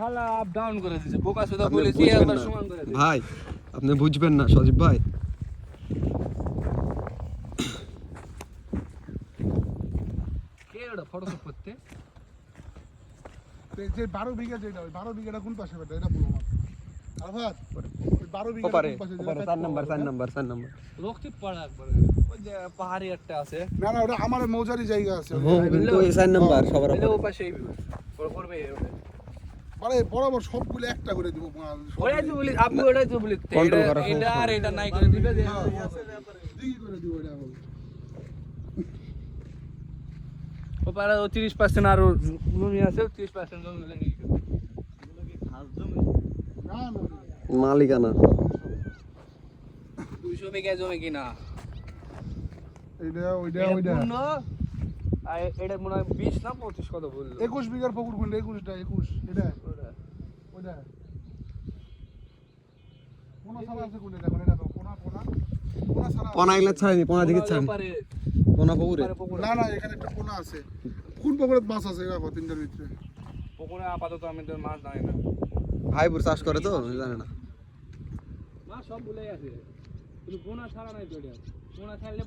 শালা up down করে দিছে। বোকা সুদা বলেছি একবার সমান করে দিছে ভাই আপনি বুঝবেন না সজীব ভাই। কে ফটোশপ করতে? যে বারো বিঘা যেটা ওই বারো বিঘাটা কোন পাশে বেটা এটা বলো আমার আলফাত বারো বিঘা ওপারে ওপারে চার নাম্বার চার নাম্বার চার নাম্বার। লোকটি পাড়া একবার। পাহাড়ি একটা আছে। না না ওটা আমার মৌজারি জায়গা আছে। হ্যাঁ ওই চার নাম্বার সবার ওইটা ও মানে বরাবর সবগুলো একটা করে দিব ওটাই তো বলি আপনি ওটাই তো বলি এটা আর এটা নাই করে দিবে যে দিকে করে দিব এটা ও পাড়া ও তিরিশ পার্সেন্ট আরও জমি আছে তিরিশ পার্সেন্ট জমি মালিকানা। দুইশো বিঘা জমি কিনা। এইটা ওইটা ওইটা। এটা মনে হয় বিশ না পঁচিশ কত বলল? একুশ বিঘার পুকুর একুশটা একুশ। এটা? ওটা। পনা এগুলা ছাড়েনি পনা দিকে ছাড়েন। ওপারে পুকুরে? না না এখানে একটা কোনা আছে। কোন পুকুরে মাছ আছে? দেখো তিনটার ভিতরে। পুকুরে আপাতত আমি তো মাছ জানি না। ভাইপুর চাষ করে তো জানে না। মাছ সব বলেই আছে কিন্তু পোনা ছাড়া নাই তো এটা। পোনা ছাড়লে